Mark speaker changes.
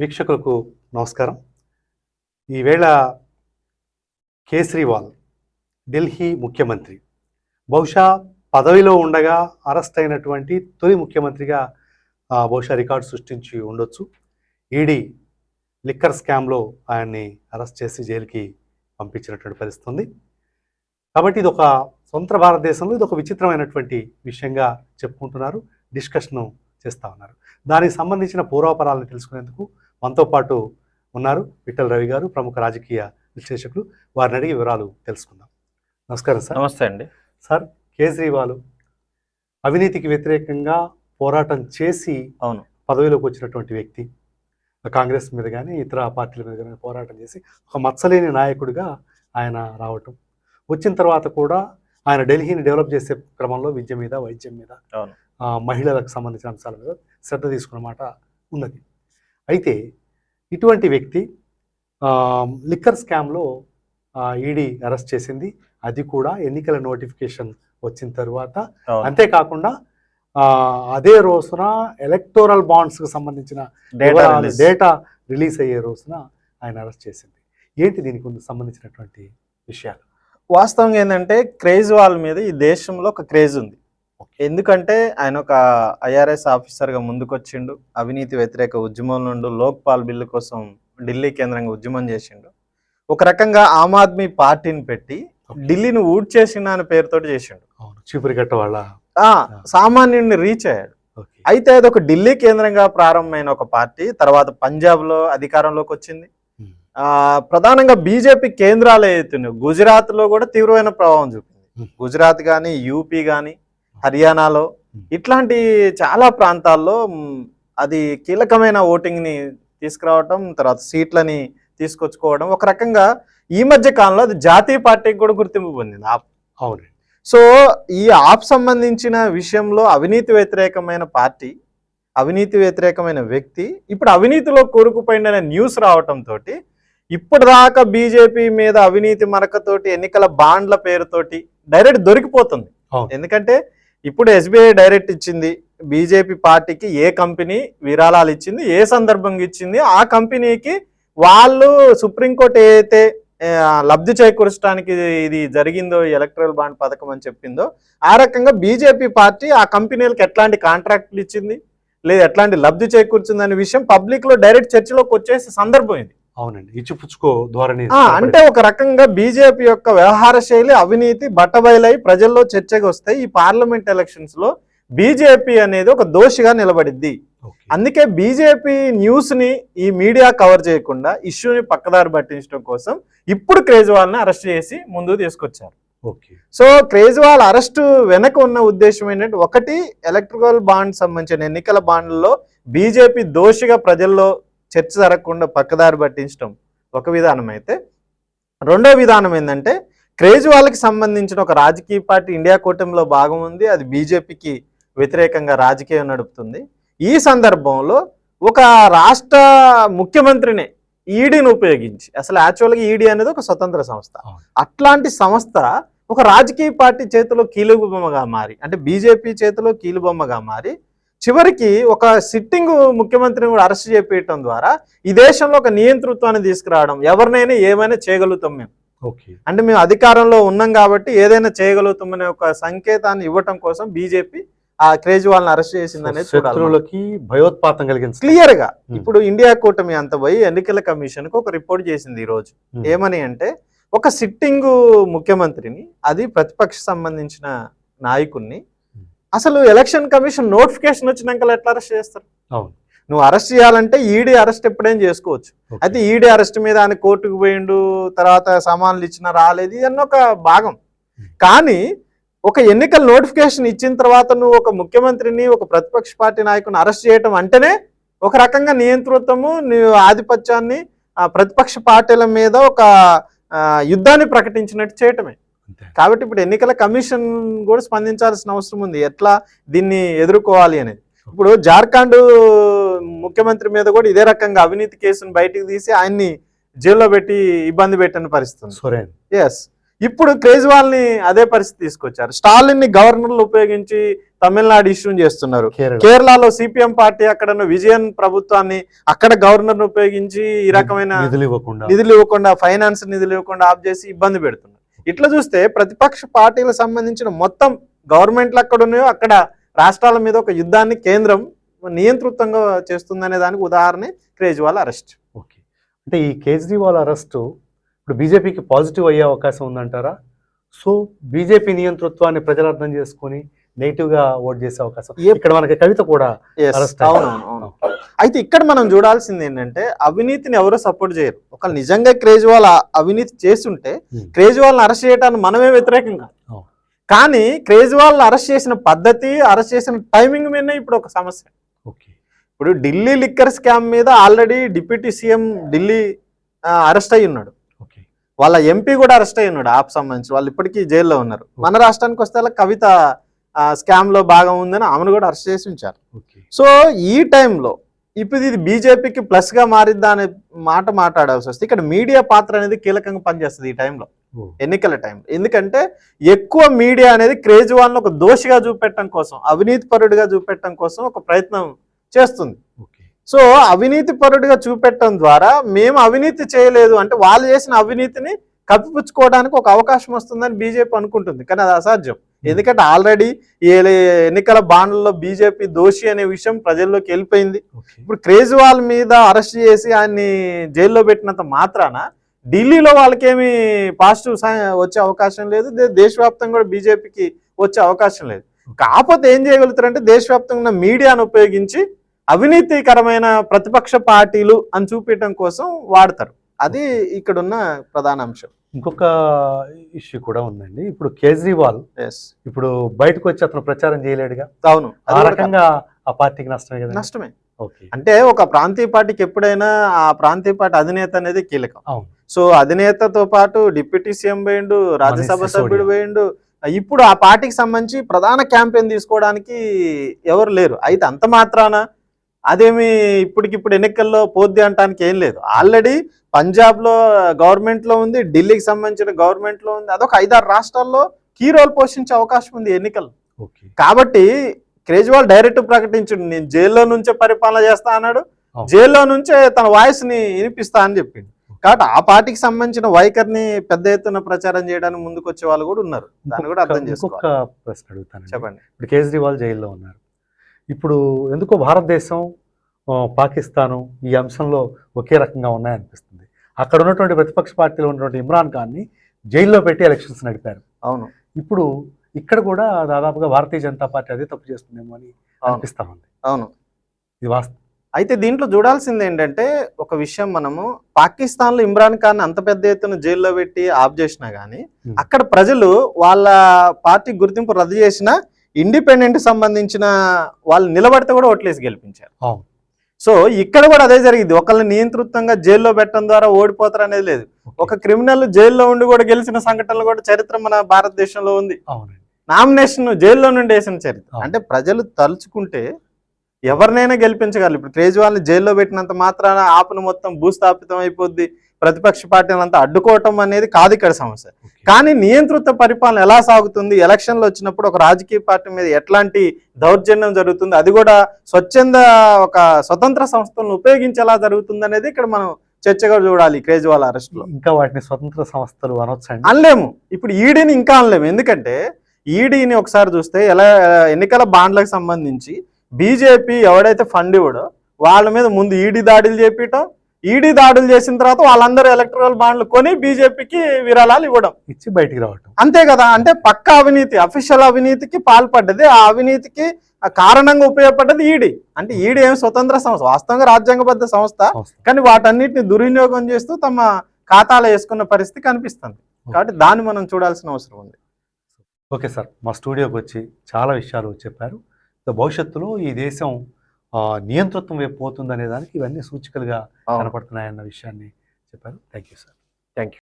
Speaker 1: వీక్షకులకు నమస్కారం. ఈవేళ కేజ్రీవాల్ ఢిల్లీ ముఖ్యమంత్రి. బహుశా పదవిలో ఉండగా అరెస్ట్ అయినటువంటి తొలి ముఖ్యమంత్రిగా బహుశా రికార్డు సృష్టించి ఉండొచ్చు. ఈడీ లిక్కర్ స్కామ్లో ఆయన్ని అరెస్ట్ చేసి జైలుకి పంపించినటువంటి పరిస్థితి ఉంది. కాబట్టి ఇది ఒక స్వంత భారతదేశంలో ఇది ఒక విచిత్రమైనటువంటి విషయంగా చెప్పుకుంటున్నారు డిస్కషన్ చేస్తూ ఉన్నారు. దానికి సంబంధించిన పూర్వాపరాలను తెలుసుకునేందుకు మనతో పాటు ఉన్నారు విఠల్ రవి గారు ప్రముఖ రాజకీయ విశ్లేషకులు. వారిని అడిగి వివరాలు తెలుసుకుందాం. నమస్కారం సార్.
Speaker 2: నమస్తే అండి.
Speaker 1: సార్ కేజ్రీవాల్ అవినీతికి వ్యతిరేకంగా పోరాటం చేసి
Speaker 2: అవును.
Speaker 1: పదవిలోకి వచ్చినటువంటి వ్యక్తి కాంగ్రెస్ మీద కానీ ఇతర పార్టీల మీద కానీ పోరాటం చేసి ఒక మచ్చలేని నాయకుడిగా ఆయన రావటం. వచ్చిన తర్వాత కూడా ఆయన ఢిల్లీని డెవలప్ చేసే క్రమంలో విద్య మీద వైద్యం మీద మహిళలకు సంబంధించిన అంశాల మీద శ్రద్ధ తీసుకున్న మాట ఉన్నది. అయితే ఇటువంటి వ్యక్తి లిక్కర్ స్కామ్లో ఈడీ అరెస్ట్ చేసింది. అది కూడా ఎన్నికల నోటిఫికేషన్ వచ్చిన తర్వాత. అంతేకాకుండా అదే రోజున ఎలక్టోరల్ బాండ్స్కి సంబంధించిన
Speaker 2: డేటా రిలీజ్.
Speaker 1: అయ్యే రోజున ఆయన అరెస్ట్ చేసింది. ఏంటి దీనికి సంబంధించినటువంటి విషయాలు?
Speaker 2: వాస్తవంగా ఏంటంటే క్రేజ్ వాళ్ళ మీద ఈ దేశంలో ఒక క్రేజ్ ఉంది. ఎందుకంటే ఆయన ఒక ఐఆర్ఎస్ ఆఫీసర్గా ముందుకొచ్చిండు. అవినీతి వ్యతిరేక ఉద్యమం నుండి లోక్పాల్ బిల్లు కోసం ఢిల్లీ కేంద్రంగా ఉద్యమం చేసిండు. ఒక రకంగా ఆమ్ ఆద్మీ పార్టీని పెట్టి ఢిల్లీని ఊడ్చేసిన అనే పేరుతోటి చేసిండు.
Speaker 1: చీపురి కట్ట వాళ్ళ
Speaker 2: ఆ సామాన్యుడిని రీచ్ అయ్యాడు. అయితే అది ఒక ఢిల్లీ కేంద్రంగా ప్రారంభమైన ఒక పార్టీ తర్వాత పంజాబ్లో అధికారంలోకి వచ్చింది. ఆ ప్రధానంగా బీజేపీ కేంద్రాలు ఏవైతున్నాయి గుజరాత్లో కూడా తీవ్రమైన ప్రభావం చూపింది. గుజరాత్ కానీ యూపీ కానీ హర్యానాలో. ఇట్లాంటి చాలా ప్రాంతాల్లో అది కీలకమైన ఓటింగ్ని తీసుకురావటం తర్వాత సీట్లని తీసుకొచ్చుకోవడం ఒక రకంగా ఈ మధ్య కాలంలో అది జాతీయ పార్టీకి కూడా గుర్తింపు పొందింది ఆప్
Speaker 1: అవును
Speaker 2: సో ఈ ఆప్ సంబంధించిన విషయంలో అవినీతి వ్యతిరేకమైన పార్టీ అవినీతి వ్యతిరేకమైన వ్యక్తి ఇప్పుడు అవినీతిలో కూరుకుపోయిన న్యూస్ రావటంతో ఇప్పటిదాకా బీజేపీ మీద అవినీతి మరకతోటి ఎన్నికల బాండ్ల పేరుతోటి డైరెక్ట్ దొరికిపోతుంది. ఎందుకంటే ఇప్పుడు ఎస్బీఐ డైరెక్ట్ ఇచ్చింది బీజేపీ పార్టీకి ఏ కంపెనీ విరాళాలు ఇచ్చింది ఏ సందర్భంగా ఇచ్చింది ఆ కంపెనీకి వాళ్ళు సుప్రీంకోర్టు ఏదైతే లబ్ధి చేకూర్చడానికి ఇది జరిగిందో ఎలక్ట్రల్ బాండ్ పథకం అని చెప్పిందో ఆ రకంగా బీజేపీ పార్టీ ఆ కంపెనీలకు ఎట్లాంటి కాంట్రాక్ట్లు ఇచ్చింది లేదు ఎట్లాంటి లబ్ధి చేకూర్చింది అనే విషయం పబ్లిక్లో డైరెక్ట్ చర్చలోకి వచ్చేసే సందర్భం ఇది.
Speaker 1: అవునండి. ఇచ్చిపుచ్చుకో ధోరణి
Speaker 2: అంటే ఒక రకంగా బీజేపీ యొక్క వ్యవహార శైలి అవినీతి బట్టబయలై ప్రజల్లో చర్చకు వస్తాయి ఈ పార్లమెంట్ ఎలక్షన్స్లో బీజేపీ అనేది ఒక దోషిగా నిలబడిద్ది. అందుకే బీజేపీ న్యూస్ని ఈ మీడియా కవర్ చేయకుండా ఇష్యూని పక్కదారి పట్టించడం కోసం ఇప్పుడు కేజ్రీవాల్ని అరెస్ట్ చేసి ముందుకు తీసుకొచ్చారు.
Speaker 1: ఓకే.
Speaker 2: సో కేజ్రీవాల్ అరెస్ట్ వెనక ఉన్న ఉద్దేశం ఏంటంటే ఒకటి ఎలక్ట్రికల్ బాండ్ సంబంధించిన ఎన్నికల బాండ్లలో బీజేపీ దోషిగా ప్రజల్లో చర్చ జరగకుండా పక్కదారి పట్టించడం ఒక విధానం అయితే. రెండో విధానం ఏంటంటే కేజ్రీవాల్కి సంబంధించిన ఒక రాజకీయ పార్టీ ఇండియా కూటమిలో భాగం ఉంది. అది బీజేపీకి వ్యతిరేకంగా రాజకీయం నడుపుతుంది. ఈ సందర్భంలో ఒక రాష్ట్ర ముఖ్యమంత్రిని ఈడీని ఉపయోగించి అసలు యాక్చువల్గా ఈడీ అనేది ఒక స్వతంత్ర సంస్థ. అట్లాంటి సంస్థ ఒక రాజకీయ పార్టీ చేతిలో కీలుబొమ్మగా మారి అంటే బీజేపీ చేతిలో కీలుబొమ్మగా మారి చివరికి ఒక సిట్టింగ్ ముఖ్యమంత్రిని కూడా అరెస్ట్ చేపించడం ద్వారా ఈ దేశంలో ఒక నియంతృత్వాన్ని తీసుకురావడం ఎవరినైనా ఏమైనా చేయగలుగుతాం మేము అంటే మేము అధికారంలో ఉన్నాం కాబట్టి ఏదైనా చేయగలుగుతామనే ఒక సంకేతాన్ని ఇవ్వటం కోసం బీజేపీ ఆ కేజ్రీవాల్ని అరెస్ట్ చేసింది అనేది
Speaker 1: శత్రువులకి భయోత్పాతం కలిగించ క్లియర్గా.
Speaker 2: ఇప్పుడు ఇండియా కూటమి అంత పోయి ఎన్నికల కమిషన్కు ఒక రిపోర్ట్ చేసింది ఈ రోజు. ఏమని అంటే ఒక సిట్టింగ్ ముఖ్యమంత్రిని అది ప్రతిపక్ష సంబంధించిన నాయకుడిని. అసలు ఎలక్షన్ కమిషన్ నోటిఫికేషన్ వచ్చినాక ఎట్లా అరెస్ట్ చేస్తారు
Speaker 1: అవును
Speaker 2: నువ్వు అరెస్ట్ చేయాలంటే ఈడీ అరెస్ట్ ఎప్పుడైనా చేసుకోవచ్చు. అయితే ఈడీ అరెస్ట్ మీద ఆయన కోర్టుకు పోయిండు తర్వాత సామాన్లు ఇచ్చినా రాలేదు ఇవన్నీ ఒక భాగం. కానీ ఒక ఎన్నికల నోటిఫికేషన్ ఇచ్చిన తర్వాత నువ్వు ఒక ముఖ్యమంత్రిని ఒక ప్రతిపక్ష పార్టీ నాయకుని అరెస్ట్ చేయటం అంటేనే ఒక రకంగా నియంతృత్వము నీ ఆధిపత్యాన్ని ప్రతిపక్ష పార్టీల మీద ఒక యుద్ధాన్ని ప్రకటించినట్టు చేయటమే. కాబట్టి ఇప్పుడు ఎన్నికల కమిషన్ కూడా స్పందించాల్సిన అవసరం ఉంది. ఎట్లా దీన్ని ఎదుర్కోవాలి అనేది. ఇప్పుడు జార్ఖండ్ ముఖ్యమంత్రి మీద కూడా ఇదే రకంగా అవినీతి కేసును బయటికి తీసి ఆయన్ని జైల్లో పెట్టి ఇబ్బంది పెట్టిన పరిస్థితి.
Speaker 1: సొరేన్
Speaker 2: ఎస్ ఇప్పుడు కేజ్రీవాల్ని అదే పరిస్థితి తీసుకొచ్చారు. స్టాలిన్ని గవర్నర్లు ఉపయోగించి తమిళనాడు ఇష్యూ చేస్తున్నారు.
Speaker 1: కేరళ.
Speaker 2: కేరళలో సిపిఎం పార్టీ అక్కడ ఉన్న విజయన్ ప్రభుత్వాన్ని అక్కడ గవర్నర్ ఉపయోగించి ఈ రకమైన
Speaker 1: నిధులు ఇవ్వకుండా.
Speaker 2: నిధులు ఇవ్వకుండా ఫైనాన్స్ నిధులు ఇవ్వకుండా ఆఫ్ చేసి ఇబ్బంది పెడుతున్నారు. ఇట్లా చూస్తే ప్రతిపక్ష పార్టీలకు సంబంధించిన మొత్తం గవర్నమెంట్లు అక్కడ ఉన్నాయో అక్కడ రాష్ట్రాల మీద ఒక యుద్ధాన్ని కేంద్రం నియంతృత్వంగా చేస్తుందనే దానికి ఉదాహరణ కేజ్రీవాల్ అరెస్ట్.
Speaker 1: ఓకే. అంటే ఈ కేజ్రీవాల్ అరెస్టు ఇప్పుడు బీజేపీకి పాజిటివ్ అయ్యే అవకాశం ఉందంటారా? సో బీజేపీ నియంతృత్వాన్ని ప్రజలు అర్థం చేసుకొని నెగిటివ్గా ఓట్ చేసే అవకాశం. ఇక్కడ మనకి కవిత కూడా అయ్యారు.
Speaker 2: అవును. అవును అయితే ఇక్కడ మనం చూడాల్సింది ఏంటంటే అవినీతిని ఎవరు సపోర్ట్ చేయరు. ఒక నిజంగా కేజ్రీవాల్ అవినీతి చేస్తుంటే
Speaker 1: Hmm.
Speaker 2: కేజ్రీవాల్ అరెస్ట్ చేయడానికి మనమే వ్యతిరేకంగా. కానీ కేజ్రీవాల్ అరెస్ట్ చేసిన పద్ధతి అరెస్ట్ చేసిన టైమింగ్ మీదనే ఇప్పుడు ఒక సమస్య.
Speaker 1: ఓకే.
Speaker 2: ఇప్పుడు ఢిల్లీ లిక్కర్ స్కామ్ మీద already deputy CM Delhi arrest అయి ఉన్నాడు.
Speaker 1: ఓకే.
Speaker 2: వాళ్ళ ఎంపీ కూడా అరెస్ట్ అయి ఉన్నాడు ఆప్ సంబంధించి. వాళ్ళు ఇప్పటికీ జైల్లో ఉన్నారు. మన రాష్ట్రానికి వస్తే అలా కవిత స్కామ్లో భాగం ఉందని ఆమెను కూడా అరెస్ట్ చేసి ఉంచారు. సో ఈ టైంలో ఇప్పుడు ఇది బీజేపీకి ప్లస్గా మారిద్దా అనే మాట మాట్లాడాల్సి వస్తే ఇక్కడ మీడియా పాత్ర అనేది కీలకంగా పనిచేస్తుంది ఈ టైంలో ఎన్నికల టైం ఎందుకంటే ఎక్కువ మీడియా అనేది కేజ్రీవాల్ని ఒక దోషిగా చూపెట్టడం కోసం అవినీతి పరుడుగా చూపెట్టడం కోసం ఒక ప్రయత్నం చేస్తుంది. సో అవినీతి పరుడుగా చూపెట్టడం ద్వారా మేము అవినీతి చేయలేదు అంటే వాళ్ళు చేసిన అవినీతిని కప్పిపుచ్చుకోవడానికి ఒక అవకాశం వస్తుందని బీజేపీ అనుకుంటుంది. కానీ అది అసాధ్యం. ఎందుకంటే ఆల్రెడీ ఎన్నికల బాండ్లలో బీజేపీ దోషి అనే విషయం ప్రజల్లోకి వెళ్ళిపోయింది. ఇప్పుడు కేజ్రీవాల్ మీద అరెస్ట్ చేసి ఆయన్ని జైల్లో పెట్టినంత మాత్రాన ఢిల్లీలో వాళ్ళకేమి పాజిటివ్ వచ్చే అవకాశం లేదు. దేశవ్యాప్తంగా కూడా బీజేపీకి వచ్చే అవకాశం లేదు. కాకపోతే ఏం చేయగలుగుతారంటే దేశవ్యాప్తంగా ఉన్న మీడియాను ఉపయోగించి అవినీతికరమైన ప్రతిపక్ష పార్టీలు అని చూపించడం కోసం వాడతారు. అది ఇక్కడున్న ప్రధాన అంశం.
Speaker 1: ఇంకొక ఇష్యూ కూడా ఉందండి. ఇప్పుడు కేజ్రీవాల్
Speaker 2: ఎస్
Speaker 1: ఇప్పుడు బయటకు వచ్చి అతను ప్రచారం చేయలేడుగా?
Speaker 2: అవును.
Speaker 1: ఆ రకంగా ఆ పార్టీకి నష్టమే కదా
Speaker 2: నష్టమే. అంటే ఒక ప్రాంతీయ పార్టీకి ఎప్పుడైనా ఆ ప్రాంతీయ పార్టీ అధినేత అనేది కీలకం.
Speaker 1: అవును.
Speaker 2: సో అధినేతతో పాటు డిప్యూటీ సీఎం వేయండు రాజ్యసభ సభ్యుడు. వేయండు ఇప్పుడు ఆ పార్టీకి సంబంధించి ప్రధాన క్యాంపెయిన్ తీసుకోవడానికి ఎవరు లేరు. అయితే అంత మాత్రాన అదేమి ఇప్పటికిప్పుడు ఎన్నికల్లో పోద్ది అంటానికి ఏం లేదు. ఆల్రెడీ పంజాబ్లో గవర్నమెంట్లో ఉంది ఢిల్లీకి సంబంధించిన గవర్నమెంట్లో ఉంది. అదొక ఐదారు రాష్ట్రాల్లో కీ రోల్ పోషించే అవకాశం ఉంది ఎన్నికలు కాబట్టి కేజ్రీవాల్ డైరెక్ట్ ప్రకటించండి నేను జైల్లో నుంచే పరిపాలన చేస్తా అన్నాడు. జైల్లో నుంచే తన వాయిస్ని వినిపిస్తా అని చెప్పిండు. కాబట్టి ఆ పార్టీకి సంబంధించిన వైఖరిని పెద్ద ఎత్తున ప్రచారం చేయడానికి ముందుకు వచ్చే వాళ్ళు కూడా ఉన్నారు. దాన్ని కూడా అర్థం చేసుకోవాలి.
Speaker 1: ప్రశ్న అడుగుతాను
Speaker 2: చెప్పండి.
Speaker 1: ఇప్పుడు కేజ్రీవాల్ జైల్లో ఉన్నారు. ఇప్పుడు ఎందుకో భారతదేశం పాకిస్తాను ఈ అంశంలో ఒకే రకంగా ఉన్నాయనిపిస్తుంది. అక్కడ ఉన్నటువంటి ప్రతిపక్ష పార్టీలో ఉన్నటువంటి ఇమ్రాన్ ఖాన్ని జైల్లో పెట్టి ఎలక్షన్స్ నడిపారు.
Speaker 2: అవును.
Speaker 1: ఇప్పుడు ఇక్కడ కూడా దాదాపుగా భారతీయ జనతా పార్టీ అదే తప్పు చేస్తుందేమో అని అనిపిస్తా ఉంది.
Speaker 2: అవును.
Speaker 1: ఇది వాస్తవం.
Speaker 2: అయితే దీంట్లో చూడాల్సింది ఏంటంటే ఒక విషయం మనము పాకిస్తాన్లో ఇమ్రాన్ ఖాన్ అంత పెద్ద ఎత్తున జైల్లో పెట్టి ఆఫ్ చేసినా గానీ
Speaker 1: Hmm.
Speaker 2: అక్కడ ప్రజలు వాళ్ళ పార్టీ గుర్తింపు రద్దు చేసిన ఇండిపెండెంట్ సంబంధించిన వాళ్ళు నిలబడితే కూడా ఓట్లేసి గెలిపించారు. సో ఇక్కడ కూడా అదే జరిగింది. ఒకళ్ళని నియంతృత్వంగా జైల్లో పెట్టడం ద్వారా ఓడిపోతారు అనేది లేదు. ఒక క్రిమినల్ జైల్లో ఉండి కూడా గెలిచిన సంఘటనలు కూడా చరిత్ర మన భారతదేశంలో ఉంది. నామినేషన్ జైల్లో నుండి వేసిన చరిత్ర. అంటే ప్రజలు తలుచుకుంటే ఎవరినైనా గెలిపించగలరు. ఇప్పుడు కేజ్రీవాల్ని జైల్లో పెట్టినంత మాత్రాన ఆపను మొత్తం భూస్థాపితం అయిపోద్ది. ప్రతిపక్ష పార్టీలను అంతా అడ్డుకోవటం అనేది కాదు ఇక్కడ సమస్య. కానీ నియంత్రిత పరిపాలన ఎలా సాగుతుంది? ఎలక్షన్లు వచ్చినప్పుడు ఒక రాజకీయ పార్టీ మీద ఎట్లాంటి దౌర్జన్యం జరుగుతుంది? అది కూడా స్వచ్ఛంద ఒక స్వతంత్ర సంస్థలను ఉపయోగించి ఎలా జరుగుతుంది అనేది ఇక్కడ మనం చర్చగా చూడాలి కేజ్రీవాల్ అరెస్ట్లో
Speaker 1: ఇంకా వాటిని స్వతంత్ర సంస్థలు అనొచ్చండి.
Speaker 2: అనలేము. ఇప్పుడు ఈడీని ఇంకా అనలేము. ఎందుకంటే ఈడీని ఒకసారి చూస్తే ఎలా ఎన్నికల బాండ్లకు సంబంధించి బీజేపీ ఎవడైతే ఫండ్ ఇవ్వడో వాళ్ళ మీద ముందు ఈడీ దాడులు చేపించటం ఈడీ దాడులు చేసిన తర్వాత వాళ్ళందరూ ఎలక్ట్రల్ బాండ్లు కొని బీజేపీకి విరాళాలు ఇవ్వడం.
Speaker 1: ఇచ్చి బయటికి రావటం.
Speaker 2: అంతే కదా అంటే పక్క అవినీతి అఫీషియల్ అవినీతికి పాల్పడ్డది ఆ అవినీతికి కారణంగా ఉపయోగపడ్డది ఈడీ. అంటే ఈడీ ఏం స్వతంత్ర సంస్థ వాస్తవంగా రాజ్యాంగబద్ధ సంస్థ కానీ వాటన్నిటిని దుర్వినియోగం చేస్తూ తమ ఖాతాలో వేసుకున్న పరిస్థితి కనిపిస్తుంది. కాబట్టి దాన్ని మనం చూడాల్సిన అవసరం ఉంది.
Speaker 1: ఓకే సార్ మా స్టూడియోకి వచ్చి చాలా విషయాలు చెప్పారు. భవిష్యత్తులో ఈ దేశం నియంతృత్వం వైపు పోతుందనే దానికి ఇవన్నీ సూచికలుగా కనపడుతున్నాయన్న విషయాన్ని చెప్పారు. Thank you sir.
Speaker 2: Thank you